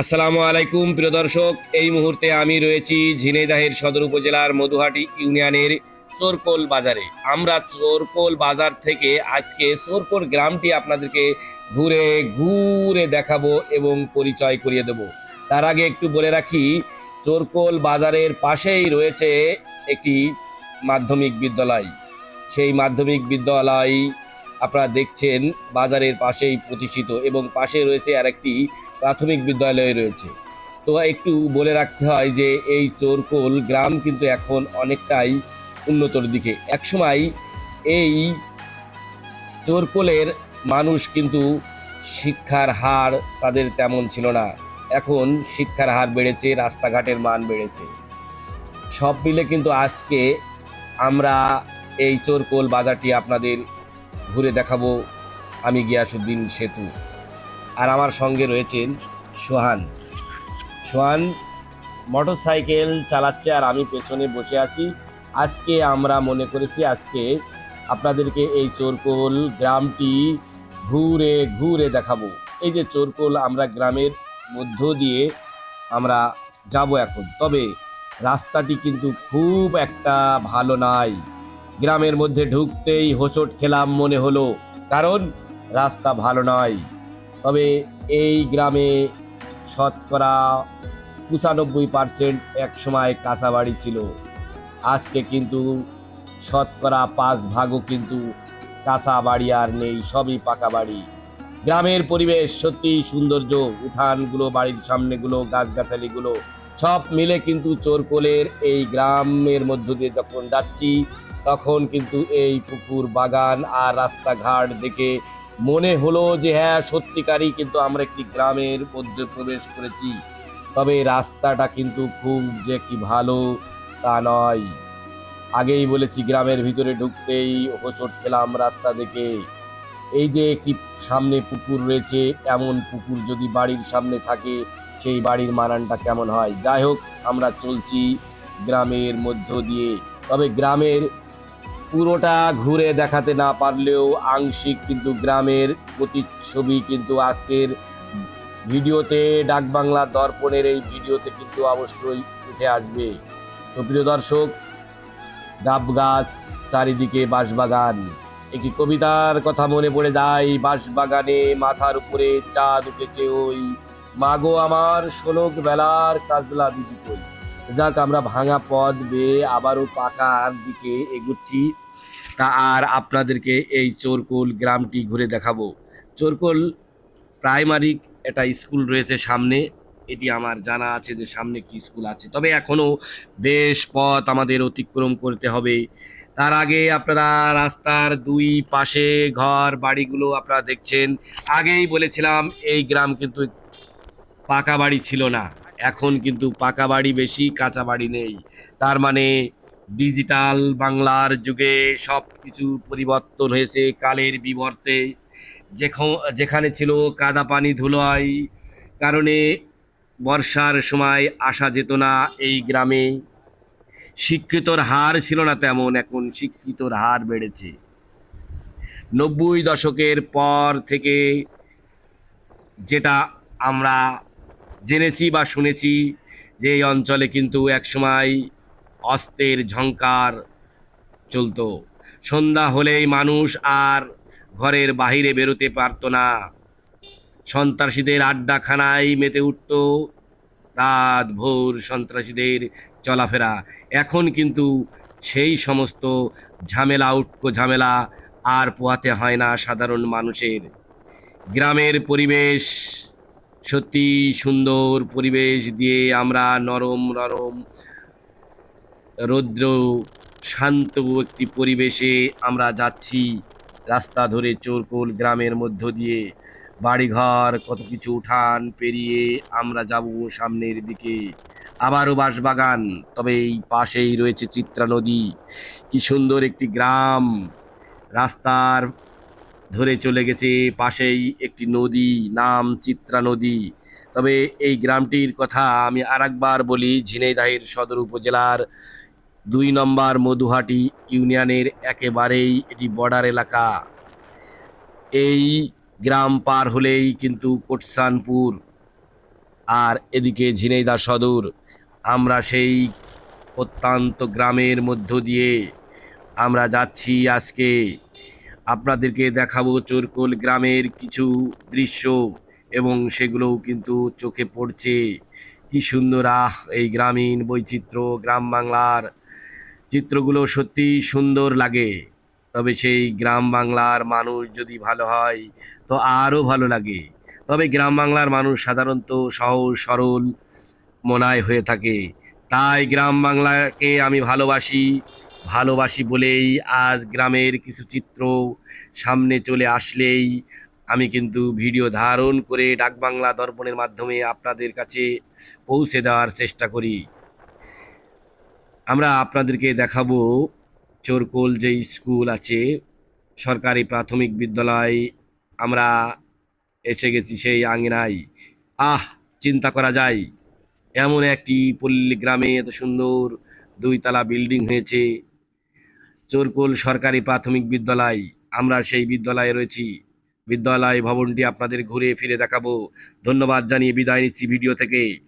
আসসালামু আলাইকুম, প্রিয় দর্শক। এই মুহূর্তে আমি রয়েছি ঝিনাইদাহের সদর উপজেলার মধুহাটি ইউনিয়নের চোরকোল বাজারে। আমরা চোরকোল বাজার থেকে আজকে চোরকোল গ্রামটি আপনাদেরকে ঘুরে ঘুরে দেখাবো এবং পরিচয় করিয়ে দেব। তার আগে একটু বলে রাখি চোরকোল বাজারের পাশেই রয়েছে একটি মাধ্যমিক বিদ্যালয়। সেই মাধ্যমিক বিদ্যালয় আপনারা দেখছেন বাজারের পাশেই প্রতিষ্ঠিত এবং পাশে রয়েছে আরেকটি প্রাথমিক বিদ্যালয় রয়েছে। তো একটু বলে রাখতে হয় যে এই চোরকোল গ্রাম কিন্তু এখন অনেকটাই উন্নতর দিকে। একসময় এই চোরকোলের মানুষ কিন্তু শিক্ষার হার তাদের তেমন ছিল না। এখন শিক্ষার হার বেড়েছে, রাস্তাঘাটের মান বেড়েছে। সব মিলে কিন্তু আজকে আমরা এই চোরকোল বাজারটি আপনাদের ঘুরে দেখাবো আমি গিয়াসুদ্দিন সেতু। আর আমার সঙ্গে রয়েছেন সোহান। সোহান, মোটরসাইকেল চালাচ্ছে আর আমি পেছনে বসে আছি। আজকে আমরা মনে করেছি আজকে আপনাদেরকে এই চোরকোল গ্রামটি ঘুরে ঘুরে দেখাবো। এই যে চোরকোল আমরা গ্রামের মধ্য দিয়ে আমরা যাব এখন। তবে রাস্তাটি কিন্তু খুব একটা ভালো নাই। গ্রামের মধ্যে ঢুকতেই হোঁচট খেলাম মনে হলো, কারণ রাস্তা ভালো নয়। তবে এই গ্রামে শতকরা পঁচানব্বই পার্সেন্ট এক সময় কাঁচা বাড়ি ছিল। আজকে কিন্তু শতকরা পাঁচ ভাগও কিন্তু কাঁচা বাড়ি আর নেই, সবই পাকা বাড়ি। গ্রামের পরিবেশ সত্যি সৌন্দর্য, উঠানগুলো, বাড়ির সামনেগুলো, গাছগাছালিগুলো, সব মিলে কিন্তু চোরকোলের এই গ্রামের মধ্য দিয়ে যখন যাচ্ছি তখন কিন্তু এই পুকুর বাগান আর রাস্তাঘাট দেখে মনে হলো যে হ্যাঁ সত্যিকারই কিন্তু আমরা একটি গ্রামের মধ্যে প্রবেশ করেছি। তবে রাস্তাটা কিন্তু খুব যে কি ভালো তা নয়। আগেই বলেছি, গ্রামের ভিতরে ঢুকতেই হোঁচট খেলাম রাস্তা দেখে। এই যে কি সামনে পুকুর রয়েছে, এমন পুকুর যদি বাড়ির সামনে থাকে, সেই বাড়ির মানানটা কেমন হয়? যাই হোক, আমরা চলছি গ্রামের মধ্য দিয়ে। তবে গ্রামের পুরোটা ঘুরে দেখাতে না পারলেও আংশিক কিন্তু গ্রামের প্রতিচ্ছবি কিন্তু আজকের ভিডিওতে ডাকবাংলা দর্পণের এই ভিডিওতে কিন্তু অবশ্যই উঠে আসবে। তো প্রিয় দর্শক ডাব গাছ চারিদিকে বাঁশবাগান। একটি কবিতার কথা মনে পড়ে যায়, বাঁশবাগানে মাথার উপরে চাঁদ উঠেছে ওই। মাগো আমার ষোলক বেলার কাজলা দিদি কই? যাক, আমরা ভাঙা পথ বেয়ে আবারও পাকার দিকে এগুচ্ছি। তা আর আপনাদেরকে এই চোরকোল গ্রামটি ঘুরে দেখাবো। চোরকোল প্রাইমারি একটা স্কুল রয়েছে সামনে। এটি আমার জানা আছে যে সামনে কি স্কুল আছে। তবে এখনও বেশ পথ আমাদের অতিক্রম করতে হবে। তার আগে আপনারা রাস্তার দুই পাশে ঘর, বাড়িগুলো আপনারা দেখছেন। আগেই বলেছিলাম, এই গ্রাম কিন্তু পাকা বাড়ি ছিল না। এখন কিন্তু পাকা বাড়ি বেশি, কাঁচা বাড়ি নেই। তার মানে ডিজিটাল বাংলার যুগে সব কিছু পরিবর্তন হয়েছে, কালের বিবর্তে। যেখ- যেখানে ছিল কাদা পানি ধুলোয়, কারণে বর্ষার সময় আসা যেত না এই গ্রামে। শিক্ষিতর হার ছিল না তেমন, এখন শিক্ষিতর হার বেড়েছে। নব্বই দশকের পর থেকে যেটা আমরা জেনেছি বা শুনেছি যে এই অঞ্চলে কিন্তু একসময় অস্ত্রের ঝংকার চলতো। সন্ধ্যা হলেই মানুষ আর ঘরের বাহিরে বেরোতে পারতো না। সন্ত্রাসীদের আড্ডাখানায় মেতে উঠত। রাত ভোর সন্ত্রাসীদের চলাফেরা। এখন কিন্তু সেই সমস্ত ঝামেলা, উটকো ঝামেলা আর পোহাতে হয় না সাধারণ মানুষের। গ্রামের পরিবেশ সত্যি সুন্দর পরিবেশ দিয়ে আমরা নরম নরম, রৌদ্র, শান্ত একটি পরিবেশে আমরা যাচ্ছি। রাস্তা ধরে চোরকোল গ্রামের মধ্য দিয়ে বাড়িঘর, কত কিছু উঠান পেরিয়ে আমরা যাব সামনের দিকে। আবারও বাঁশবাগান, তবে এই পাশেই রয়েছে চিত্রা নদী। কি সুন্দর একটি গ্রাম। রাস্তার ধরে চলে গেছে পাশেই একটি নদী, নাম চিত্রা নদী। তবে এই গ্রামটির কথা আমি আরেকবার বলি, ঝিনাইদহের সদর উপজেলার দুই নম্বর মধুহাটি ইউনিয়নের একেবারেই এটি বর্ডার এলাকা। এই গ্রাম পার হলেই কিন্তু কোটসানপুর আর এদিকে ঝিনাইদা সদর। আমরা সেই অত্যন্ত গ্রামের মধ্য দিয়ে আমরা যাচ্ছি আজকে। আপনাদেরকে দেখাবো চোরকোল গ্রামের কিছু দৃশ্য এবং সেগুলোও কিন্তু চোখে পড়ছে। কি সুন্দর, আহ, এই গ্রামীণ বৈচিত্র্য, গ্রাম বাংলার চিত্রগুলো সত্যি সুন্দর লাগে। তবে সেই গ্রাম বাংলার মানুষ যদি ভালো হয়, তো আরও ভালো লাগে। তবে গ্রাম বাংলার মানুষ সাধারণত সহজ, সরল, মনায় হয়ে থাকে। তাই গ্রাম বাংলাকে আমি ভালোবাসি। ভালোবাসি বলেই আজ গ্রামের কিছু চিত্র সামনে চলে আসলেই। আমি কিন্তু ভিডিও ধারণ করে ডাকবাংলা দর্পণের মাধ্যমে আপনাদের কাছে পৌঁছে দেওয়ার চেষ্টা করি। আমরা আপনাদেরকে দেখাবো চোরকোল যে স্কুল আছে, সরকারি প্রাথমিক বিদ্যালয়, আমরা এসে গেছি সেই আঙিনায়। আহ, চিন্তা করা যায়, এমন একটি পল্লী গ্রামে এত সুন্দর দুইতলা বিল্ডিং হয়েছে। চোরকোল সরকারি প্রাথমিক বিদ্যালয়। আমরা সেই বিদ্যালয়ে রয়েছি। বিদ্যালয় ভবনটি আপনাদের ঘুরে ফিরে দেখাবো। ধন্যবাদ জানিয়ে বিদায় নিচ্ছি ভিডিও থেকে।